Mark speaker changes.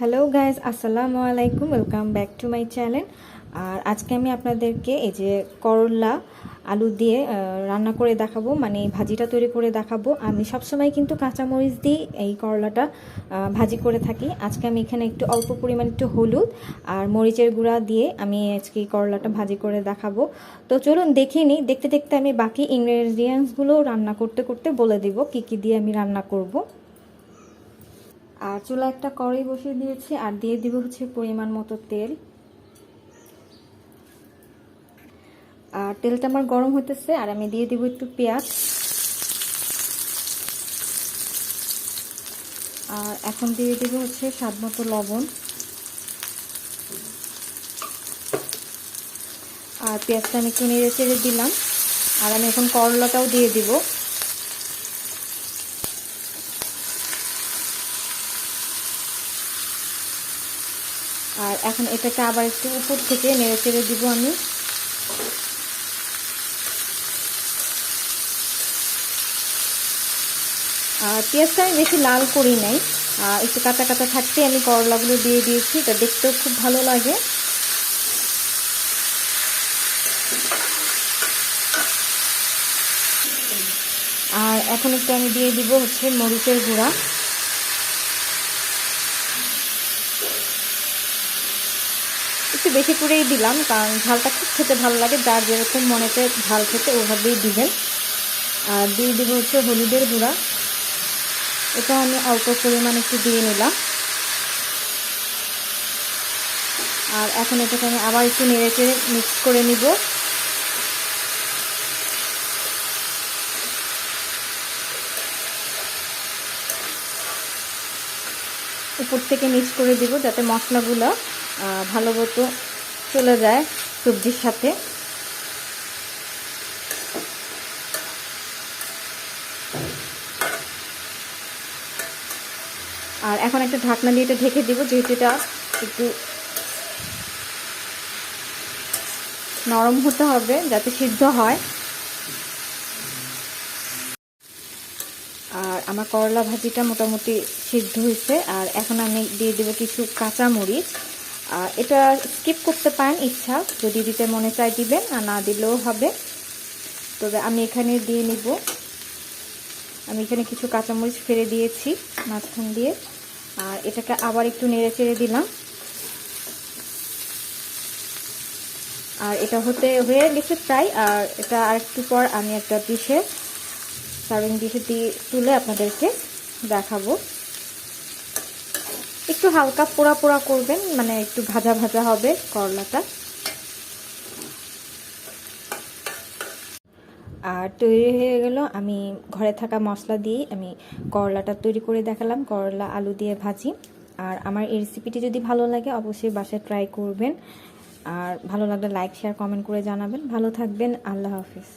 Speaker 1: Hello guys আসসালামু আলাইকুম welcome back to my channel আর আজকে আমি আপনাদেরকে এই যে করলা, আলু দিয়ে রান্না করে দেখাবো মানে ভাজিটা তৈরি করে দেখাবো। আমি সবসময় কিন্তু কাঁচামরিচ দিয়ে এই করলাটা ভাজি করে থাকি। আজকে আমি এখানে একটু অল্প পরিমাণ একটু হলুদ আর মরিচের গুঁড়া দিয়ে আমি আজকে এই করলাটা ভাজি করে দেখাবো। তো চলুন দেখে নিই। দেখতে দেখতে আমি বাকি ইনগ্রেডিয়েন্টসগুলো রান্না করতে করতে বলে দিব, কি কি দিয়ে আমি রান্না করব। আর চুলা একটা কড়াই বসিয়ে দিয়েছি আর দিয়ে দিব হচ্ছে পরিমাণ মতো তেল। আর তেলটা আমার গরম হতেছে আর আমি দিয়ে দিব একটু পেঁয়াজ। আর এখন দিয়ে দিব হচ্ছে স্বাদ মতো লবণ। আর পেঁয়াজটা আমি একটু নেড়ে চেড়ে দিলাম। আর আমি এখন করলাটাও দিয়ে দিব। আর এখন এটাকে আবার একটু উপর থেকে নেড়ে চেড়ে দিব আমি। আর পেঁয়াজটা আমি বেশি লাল করি নাই। একটু কাঁচা কাঁচা থাকতে আমি করলাগুলো দিয়ে দিয়েছি, এটা দেখতেও খুব ভালো লাগে। আর এখন একটু আমি দিয়ে দিব হচ্ছে মরিচের গুঁড়া। একটু বেশি করেই দিলাম, কারণ ঝালটা খুব খেতে ভালো লাগে, যার যেরকম মনেতে ঝাল খেতে ওভাবেই দিবেন। আর দিয়ে দিব হচ্ছে হলুদের গুঁড়া। এটা আমি অল্প পরিমাণ একটু দিয়ে নিলাম। আর এখন এটাকে আমি আবার একটু নেড়ে চেড়ে মিক্স করে নিব। উপর থেকে মিক্স করে দিব যাতে মশলাগুলো ভালো মতো চলে যায় সবজির সাথে। আর এখন একটা ঢাকনা দিয়ে এটা ঢেকে দিব, যেহেতু এটা একটু নরম হতে হবে যাতে সিদ্ধ হয়। আর আমার করলা ভাজিটা মোটামুটি সিদ্ধ হয়েছে, আর এখন আমি দিয়ে দেবো কিছু কাঁচা মরিচ এটা স্কিপ করতে পারেন, ইচ্ছা। যদি দিতে মনে চাই দিবেন, আর না দিলেও হবে। তবে আমি এখানে দিয়ে নিব। আমি এখানে কিছু কাঁচামরিচ ফেলে দিয়েছি মাঝখান দিয়ে। আর এটাকে আবার একটু নেড়ে চেড়ে দিলাম। আর এটা হতে, হয়ে গেছে প্রায়। আর এটা আর একটু পর আমি একটা ডিশে সার্ভিং ডিশে দিয়ে তুলে আপনাদেরকে দেখাবো। একটু হালকা পোড়া পোড়া করবেন মানে একটু ভাজা ভাজা হবে করলাটা। আর তৈরি হয়ে গেল, আমি ঘরে থাকা মশলা দিয়ে আমি করলাটা তৈরি করে দেখালাম, করলা, আলু দিয়ে ভাজি। আর আমার এই রেসিপিটি যদি ভালো লাগে, অবশ্যই বাসায় ট্রাই করবেন। আর ভালো লাগলে লাইক শেয়ার কমেন্ট করে জানাবেন। ভালো থাকবেন, আল্লাহ হাফিজ।